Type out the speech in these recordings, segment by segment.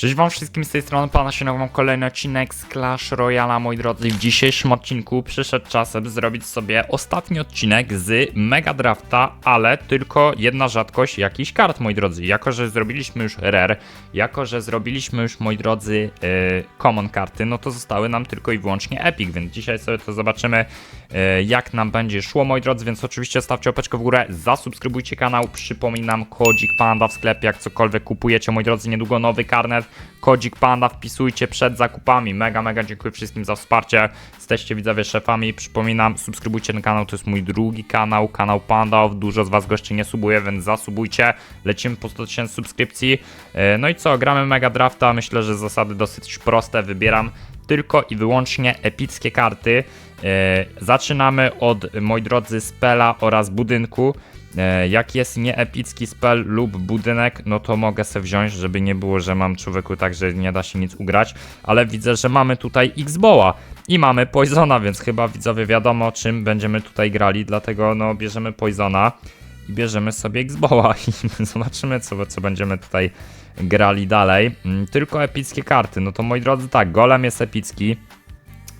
Cześć wam wszystkim z tej strony pana się mam kolejny odcinek z Clash Royale, moi drodzy. W dzisiejszym odcinku przyszedł czasem zrobić sobie ostatni odcinek z Mega Drafta, ale tylko jedna rzadkość jakichś kart, moi drodzy. Jako, że zrobiliśmy już Rare, jako, że zrobiliśmy już, moi drodzy, yy, Common karty, no to zostały nam tylko i wyłącznie Epic, więc dzisiaj sobie to zobaczymy, jak nam będzie szło, moi drodzy, więc oczywiście stawcie opeczkę w górę, zasubskrybujcie kanał, przypominam, kodzik Panda w sklepie, jak cokolwiek kupujecie, moi drodzy, niedługo nowy karnet, kodzik Panda wpisujcie przed zakupami, mega, mega dziękuję wszystkim za wsparcie, jesteście widzowie szefami, przypominam, subskrybujcie ten kanał, to jest mój drugi kanał, kanał Panda, dużo z was go jeszcze nie subuje, więc zasubujcie, lecimy po 100 tysięcy subskrypcji, E, no i co, gramy Mega Drafta, myślę, że zasady dosyć proste, wybieram tylko i wyłącznie epickie karty. E, zaczynamy od, moi drodzy, spela oraz budynku. E, jak jest nieepicki spell lub budynek, no to mogę sobie wziąć, żeby nie było, że mam człowieku tak, że nie da się nic ugrać, ale widzę, że mamy tutaj X-Boła i mamy Poisona, więc chyba widzowie wiadomo, czym będziemy tutaj grali, dlatego no bierzemy Poisona i bierzemy sobie Xboła i zobaczymy, co, co będziemy tutaj grali dalej. Mm, Tylko epickie karty. No to moi drodzy, tak, golem jest epicki,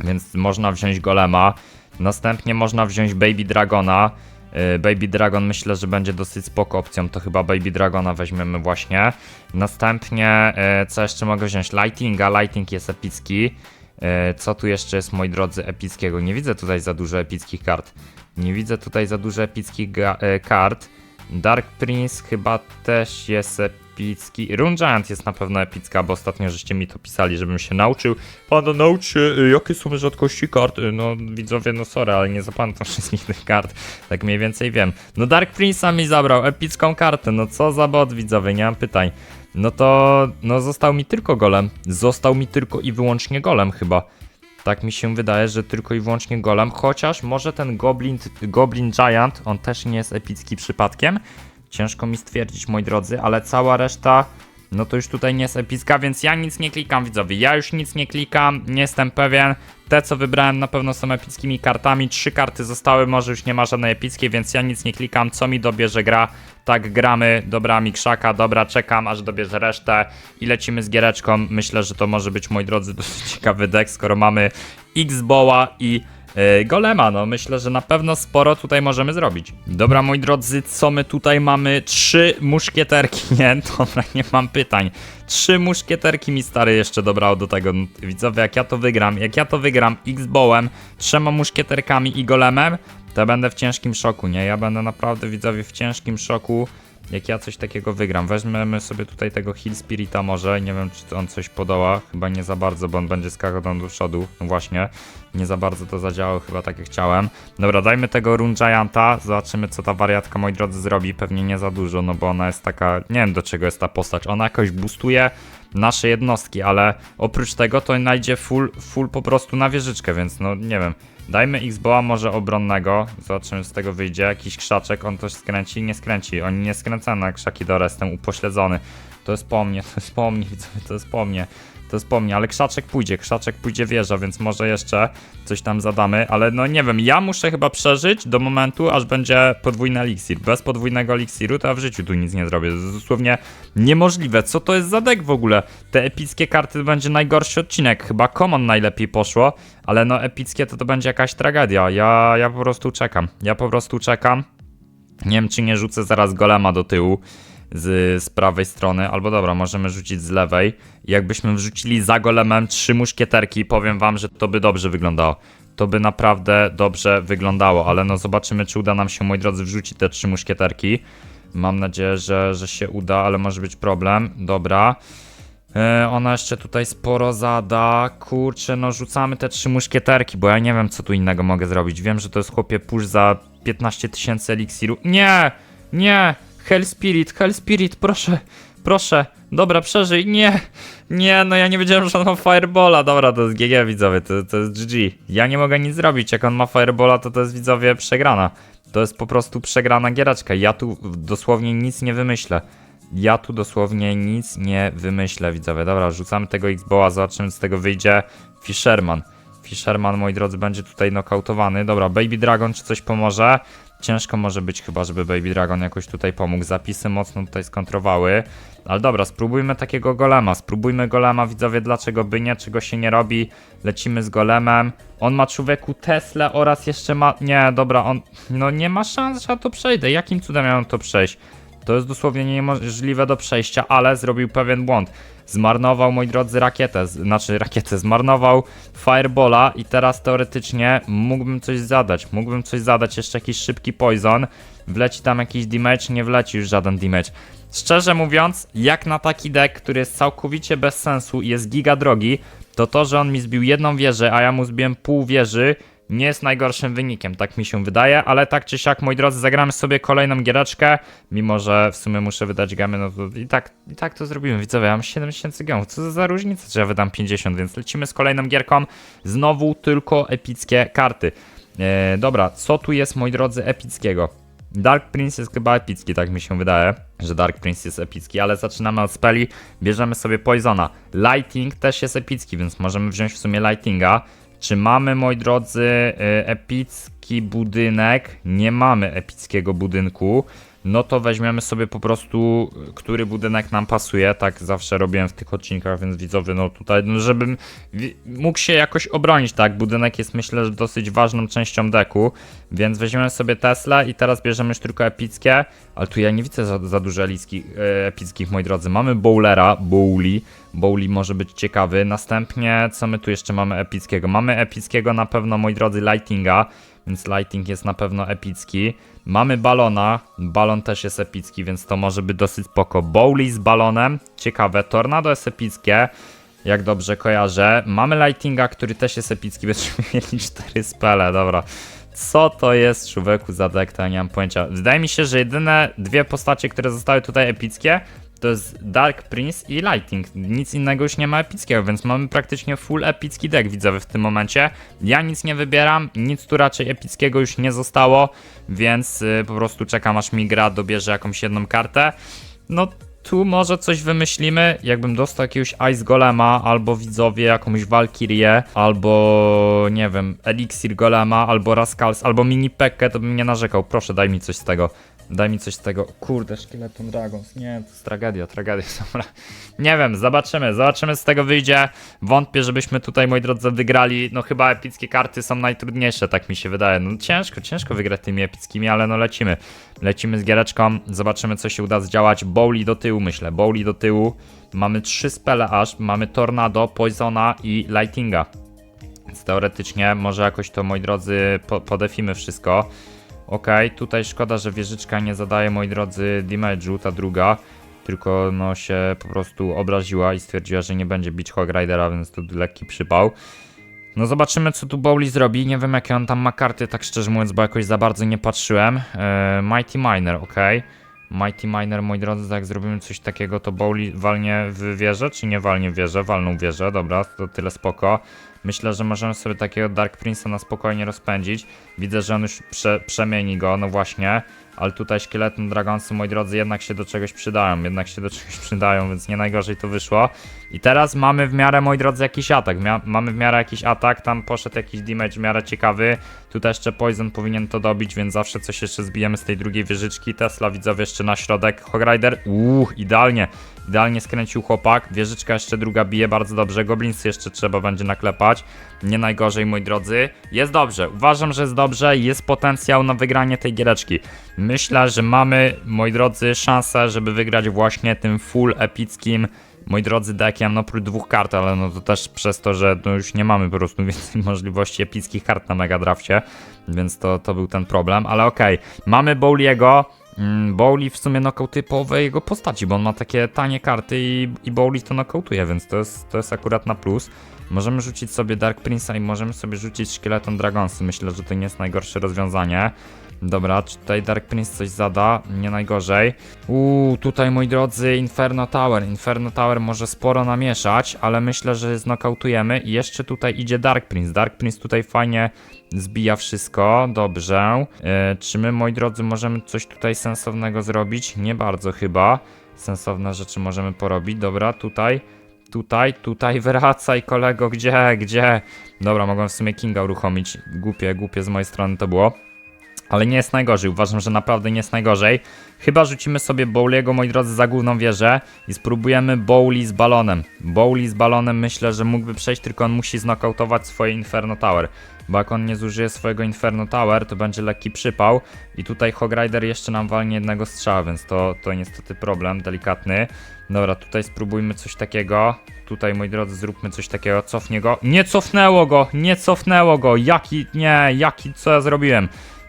więc można wziąć golema. Następnie można wziąć Baby Dragona. Yy, Baby Dragon myślę, że będzie dosyć spoko opcją, to chyba Baby Dragona weźmiemy właśnie. Następnie, yy, co jeszcze mogę wziąć? Lightinga, Lighting jest epicki. Yy, Co tu jeszcze jest, moi drodzy, epickiego? Nie widzę tutaj za dużo epickich kart. Nie widzę tutaj za dużo epickich e, kart. Dark Prince chyba też jest epicki. Rune Giant jest na pewno epicka, bo ostatnio żeście mi to pisali, żebym się nauczył. Panda, naucz się, y, jakie są rzadkości kart. Y, No widzowie, no sorry, ale nie zapamiętam wszystkich tych kart. Tak mniej więcej wiem. No Dark Prince'a mi zabrał epicką kartę. No co za bot, widzowie, nie mam pytań. No to, no został mi tylko golem. Został mi tylko i wyłącznie golem chyba. Tak mi się wydaje, że tylko i wyłącznie golem, chociaż może ten Goblin, Goblin Giant, on też nie jest epicki przypadkiem. Ciężko mi stwierdzić, moi drodzy, ale cała reszta, no to już tutaj nie jest epicka, więc ja nic nie klikam, widzowie. Ja już nic nie klikam, nie jestem pewien. Te, co wybrałem, na pewno są epickimi kartami. Trzy karty zostały, może już nie ma żadnej epickiej, więc ja nic nie klikam. Co mi dobierze gra, tak gramy. Dobra, mi krzaka, dobra, czekam, aż dobierze resztę i lecimy z giereczką. Myślę, że to może być, moi drodzy, dosyć ciekawy deck, skoro mamy X-Boła i Golema, no myślę, że na pewno sporo tutaj możemy zrobić. Dobra, moi drodzy, co my tutaj mamy? Trzy muszkieterki, nie? Dobra, nie mam pytań. Trzy muszkieterki mi stary jeszcze dobrał do tego. No, Widzowie, jak ja to wygram, jak ja to wygram X-Bowem, trzema muszkieterkami i golemem, to będę w ciężkim szoku, nie? Ja będę naprawdę, widzowie, w ciężkim szoku, jak ja coś takiego wygram. Weźmiemy sobie tutaj tego Hill Spirita może, nie wiem czy on coś podoła, chyba nie za bardzo, bo on będzie skakał tam do przodu, no właśnie, nie za bardzo to zadziałało chyba tak jak chciałem. Dobra, dajmy tego Rune Gianta, zobaczymy co ta wariatka, moi drodzy, zrobi, pewnie nie za dużo, no bo ona jest taka, nie wiem do czego jest ta postać, ona jakoś boostuje nasze jednostki, ale oprócz tego to najdzie full, full po prostu na wieżyczkę, więc no nie wiem. Dajmy X-Boa może obronnego, zobaczymy z tego wyjdzie, jakiś krzaczek, on coś skręci, nie skręci, oni nie skręcają na krzaki do jestem upośledzony. To jest po mnie, to jest po mnie, to jest po mnie. To jest po mnie, ale krzaczek pójdzie, krzaczek pójdzie wieża, więc może jeszcze coś tam zadamy, ale no nie wiem, ja muszę chyba przeżyć do momentu, aż będzie podwójny eliksir. Bez podwójnego eliksiru to ja w życiu tu nic nie zrobię. To jest dosłownie niemożliwe. Co to jest za deck w ogóle? Te epickie karty to będzie najgorszy odcinek. Chyba Common najlepiej poszło, ale no epickie to to będzie jakaś tragedia. Ja, ja po prostu czekam. Ja po prostu czekam. Nie wiem, czy nie rzucę zaraz golema do tyłu z, z prawej strony, albo dobra, możemy rzucić z lewej. Jakbyśmy wrzucili za golemem trzy muszkieterki, powiem wam, że to by dobrze wyglądało. To by naprawdę dobrze wyglądało, ale no zobaczymy, czy uda nam się, moi drodzy, wrzucić te trzy muszkieterki. Mam nadzieję, że, że się uda, ale może być problem. Dobra. E, ona jeszcze tutaj sporo zada. Kurczę, no rzucamy te trzy muszkieterki, bo ja nie wiem, co tu innego mogę zrobić. Wiem, że to jest chłopie push za 15 tysięcy eliksiru. Nie! Nie! Hell Spirit, Hell Spirit, proszę, proszę. Dobra, przeżyj. Nie! Nie, no ja nie wiedziałem, że on ma Firebola. Dobra, to jest GG, widzowie, to, to jest GG. Ja nie mogę nic zrobić. Jak on ma Firebola, to to jest, widzowie, przegrana. To jest po prostu przegrana giereczka. Ja tu dosłownie nic nie wymyślę. Ja tu dosłownie nic nie wymyślę, widzowie. Dobra, rzucamy tego X-Boła, zobaczymy, z tego wyjdzie. Fisherman. Fisherman, moi drodzy, będzie tutaj nokautowany. Dobra, Baby Dragon czy coś pomoże? Ciężko może być chyba, żeby Baby Dragon jakoś tutaj pomógł. Zapisy mocno tutaj skontrowały. Ale dobra, spróbujmy takiego golema. Spróbujmy golema, widzowie, dlaczego by nie, czego się nie robi. Lecimy z golemem. On ma człowieku Tesla oraz jeszcze ma... Nie, dobra, on... No nie ma szans, że ja to przejdę. Jakim cudem mam to przejść? To jest dosłownie niemożliwe do przejścia, ale zrobił pewien błąd. Zmarnował, moi drodzy, rakietę, znaczy rakietę, zmarnował Firebola i teraz teoretycznie mógłbym coś zadać. Mógłbym coś zadać, jeszcze jakiś szybki poison. Wleci tam jakiś damage, nie wleci już żaden damage. Szczerze mówiąc, jak na taki deck, który jest całkowicie bez sensu i jest giga drogi, to to, że on mi zbił jedną wieżę, a ja mu zbiłem pół wieży, nie jest najgorszym wynikiem, tak mi się wydaje, ale tak czy siak, moi drodzy, zagramy sobie kolejną giereczkę, mimo że w sumie muszę wydać gamy, no to i tak, i tak to zrobimy, widzowie, ja mam 7000 gemów, co za różnica, że ja wydam 50, więc lecimy z kolejną gierką, znowu tylko epickie karty. E, dobra, co tu jest, moi drodzy, epickiego? Dark Prince jest chyba epicki, tak mi się wydaje, że Dark Prince jest epicki, ale zaczynamy od speli, bierzemy sobie Poisona. Lighting też jest epicki, więc możemy wziąć w sumie Lightinga. Czy mamy, moi drodzy, y, epicki budynek? Nie mamy epickiego budynku. No to weźmiemy sobie po prostu, który budynek nam pasuje. Tak zawsze robiłem w tych odcinkach, więc widzowie, no tutaj, no żebym mógł się jakoś obronić, tak? Budynek jest myślę, że dosyć ważną częścią deku, więc weźmiemy sobie Tesla i teraz bierzemy już tylko epickie, ale tu ja nie widzę za, za dużo elickich, e, epickich, moi drodzy. Mamy Bowlera, Bowli, Bowli może być ciekawy. Następnie, co my tu jeszcze mamy epickiego? Mamy epickiego na pewno, moi drodzy, Lightinga, więc Lighting jest na pewno epicki. Mamy Balona, Balon też jest epicki, więc to może być dosyć spoko. Bowli z Balonem, ciekawe. Tornado jest epickie, jak dobrze kojarzę. Mamy Lightinga, który też jest epicki, będziemy mieli cztery spele, dobra. Co to jest człowieku za deck, to ja nie mam pojęcia. Wydaje mi się, że jedyne dwie postacie, które zostały tutaj epickie, to jest Dark Prince i Lighting. Nic innego już nie ma epickiego, więc mamy praktycznie full epicki deck widzowy w tym momencie. Ja nic nie wybieram, nic tu raczej epickiego już nie zostało, więc y, po prostu czekam aż mi gra dobierze jakąś jedną kartę. No tu może coś wymyślimy, jakbym dostał jakiegoś Ice Golema, albo widzowie jakąś Valkyrię, albo nie wiem, Elixir Golema, albo Rascals, albo Mini Pekkę, to bym nie narzekał. Proszę, daj mi coś z tego. Daj mi coś z tego. Kurde, Skeleton Dragons. Nie, to jest tragedia, tragedia. Dobra. Nie wiem, zobaczymy, zobaczymy z tego wyjdzie. Wątpię, żebyśmy tutaj, moi drodzy, wygrali. No chyba epickie karty są najtrudniejsze, tak mi się wydaje. No ciężko, ciężko wygrać tymi epickimi, ale no lecimy. Lecimy z giereczką, zobaczymy co się uda zdziałać. Bowli do tyłu, myślę. Bowli do tyłu. Mamy trzy spele aż. Mamy Tornado, Poisona i Lightinga. Więc teoretycznie może jakoś to, moi drodzy, po, podefimy wszystko. Okej, tutaj szkoda, że wieżyczka nie zadaje, moi drodzy, damage'u, ta druga. Tylko no się po prostu obraziła i stwierdziła, że nie będzie bić Hog Ridera, więc to lekki przypał. No zobaczymy co tu Bowli zrobi, nie wiem jakie on tam ma karty, tak szczerze mówiąc, bo jakoś za bardzo nie patrzyłem. Eee, Mighty Miner, okej. Mighty Miner, moi drodzy, jak zrobimy coś takiego, to Bowli walnie w wieżę, czy nie walnie w wieżę? Walną wieżę, dobra, to tyle spoko. Myślę, że możemy sobie takiego Dark Prince'a na spokojnie rozpędzić. Widzę, że on już prze, przemieni go, no właśnie. Ale tutaj szkieleton Dragonsy, moi drodzy, jednak się do czegoś przydają. Jednak się do czegoś przydają, więc nie najgorzej to wyszło. I teraz mamy w miarę, moi drodzy, jakiś atak. Mia mamy w miarę jakiś atak, tam poszedł jakiś damage w miarę ciekawy. Tutaj jeszcze Poison powinien to dobić, więc zawsze coś jeszcze zbijemy z tej drugiej wieżyczki. Tesla widzowie jeszcze na środek. Hog Rider, uuu, idealnie. Idealnie skręcił chłopak. Wieżyczka jeszcze druga bije bardzo dobrze. Goblinsy jeszcze trzeba będzie naklepać. Nie najgorzej, moi drodzy. Jest dobrze. Uważam, że jest dobrze. Jest potencjał na wygranie tej giereczki. Myślę, że mamy, moi drodzy, szansę, żeby wygrać właśnie tym full epickim moi drodzy, deckiem, no oprócz dwóch kart, ale no to też przez to, że no już nie mamy po prostu więcej możliwości epickich kart na Mega Drafcie, więc to, to był ten problem, ale okej. Mamy Bowliego, mm, Bowli w sumie typowe jego postaci, bo on ma takie tanie karty i, i Bowli to knockoutuje, więc to jest, to jest akurat na plus. Możemy rzucić sobie Dark Prince'a i możemy sobie rzucić Szkieleton Dragonsy, myślę, że to nie jest najgorsze rozwiązanie. Dobra, czy tutaj Dark Prince coś zada? Nie najgorzej. Uuu, tutaj moi drodzy, Inferno Tower. Inferno Tower może sporo namieszać, ale myślę, że znokautujemy. I jeszcze tutaj idzie Dark Prince. Dark Prince tutaj fajnie zbija wszystko. Dobrze. E, czy my, moi drodzy, możemy coś tutaj sensownego zrobić? Nie bardzo chyba. Sensowne rzeczy możemy porobić. Dobra, tutaj. Tutaj, tutaj, wracaj kolego, gdzie, gdzie? Dobra, mogłem w sumie Kinga uruchomić. Głupie, głupie z mojej strony to było. Ale nie jest najgorzej. Uważam, że naprawdę nie jest najgorzej. Chyba rzucimy sobie Bowliego, moi drodzy, za główną wieżę i spróbujemy Bowli z balonem. Bowli z balonem myślę, że mógłby przejść, tylko on musi znokautować swoje Inferno Tower. Bo jak on nie zużyje swojego Inferno Tower, to będzie lekki przypał. I tutaj Hog Rider jeszcze nam walnie jednego strzała, więc to, to niestety problem delikatny. Dobra, tutaj spróbujmy coś takiego. Tutaj, moi drodzy, zróbmy coś takiego. Cofnie go. Nie cofnęło go! Nie cofnęło go! Jaki, nie, jaki, co ja zrobiłem?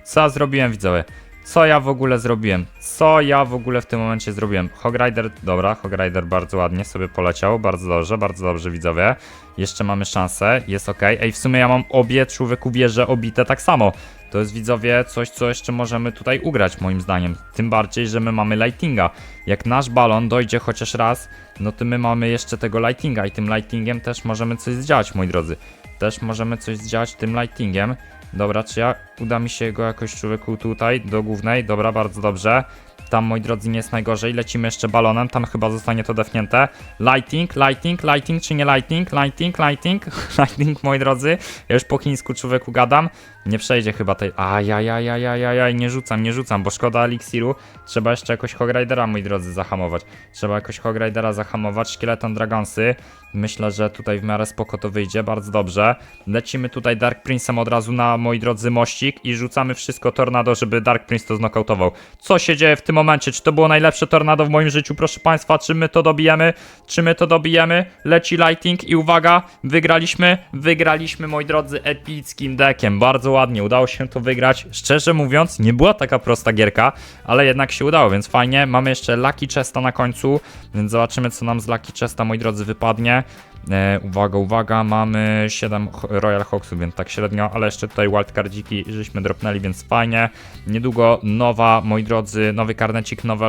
Co ja zrobiłem, widzowie? Co ja w ogóle zrobiłem? Co ja w ogóle w tym momencie zrobiłem? Hog Rider, dobra, Hog Rider bardzo ładnie sobie poleciał, bardzo dobrze, bardzo dobrze widzowie. Jeszcze mamy szansę, jest ok. Ej, w sumie ja mam obie człowieku wieże obite tak samo. To jest widzowie coś, co jeszcze możemy tutaj ugrać moim zdaniem. Tym bardziej, że my mamy lightinga. Jak nasz balon dojdzie chociaż raz, no to my mamy jeszcze tego lightinga i tym lightingiem też możemy coś zdziałać, moi drodzy. Też możemy coś zdziałać tym lightingiem. Dobra, czy ja uda mi się go jakoś człowieku tutaj do głównej? Dobra, bardzo dobrze. Tam, moi drodzy, nie jest najgorzej. Lecimy jeszcze balonem, tam chyba zostanie to defnięte. Lighting, lighting, lighting, czy nie lighting? Lighting, lighting, lighting, moi drodzy. Ja już po chińsku człowieku gadam. Nie przejdzie chyba tej. Ajajajajajajaj, nie rzucam, nie rzucam, bo szkoda eliksiru. Trzeba jeszcze jakoś Hog Ridera, moi drodzy, zahamować. Trzeba jakoś Hog Ridera zahamować. Szkieleton Dragonsy. Myślę, że tutaj w miarę spoko to wyjdzie, bardzo dobrze. Lecimy tutaj Dark Prince'em od razu na, moi drodzy, mościk i rzucamy wszystko tornado, żeby Dark Prince to znokautował. Co się dzieje w tym momencie? Czy to było najlepsze tornado w moim życiu, proszę Państwa? Czy my to dobijemy? Czy my to dobijemy? Leci Lighting i uwaga, wygraliśmy. Wygraliśmy, moi drodzy, epickim deckiem. Bardzo ładnie, udało się to wygrać. Szczerze mówiąc, nie była taka prosta gierka, ale jednak się udało, więc fajnie. Mamy jeszcze Lucky Chesta na końcu, więc zobaczymy, co nam z Lucky Chesta, moi drodzy, wypadnie. E, uwaga, uwaga, mamy 7 Ho- Royal Hawksów, więc tak średnio, ale jeszcze tutaj wildcardziki żeśmy dropnęli, więc fajnie. Niedługo nowa, moi drodzy, nowy karnecik, nowa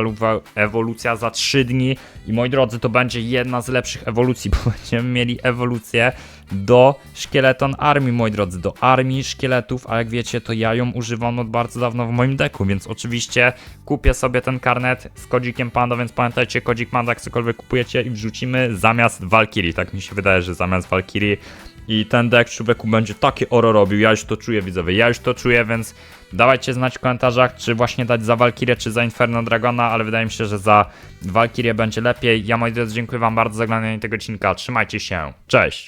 ewolucja za 3 dni i moi drodzy, to będzie jedna z lepszych ewolucji, bo będziemy mieli ewolucję do szkieleton armii, moi drodzy, do armii szkieletów, a jak wiecie, to ja ją używam od bardzo dawno w moim deku, więc oczywiście kupię sobie ten karnet z kodzikiem Panda, więc pamiętajcie, kodzik Panda, jak cokolwiek kupujecie i wrzucimy zamiast Valkyrie, tak mi się wydaje, że zamiast Valkyrie i ten deck człowieku będzie takie oro robił, ja już to czuję widzowie, ja już to czuję, więc dawajcie znać w komentarzach, czy właśnie dać za Valkyrie, czy za Inferno Dragona, ale wydaje mi się, że za Valkyrie będzie lepiej. Ja moi drodzy, dziękuję wam bardzo za oglądanie tego odcinka, trzymajcie się, cześć!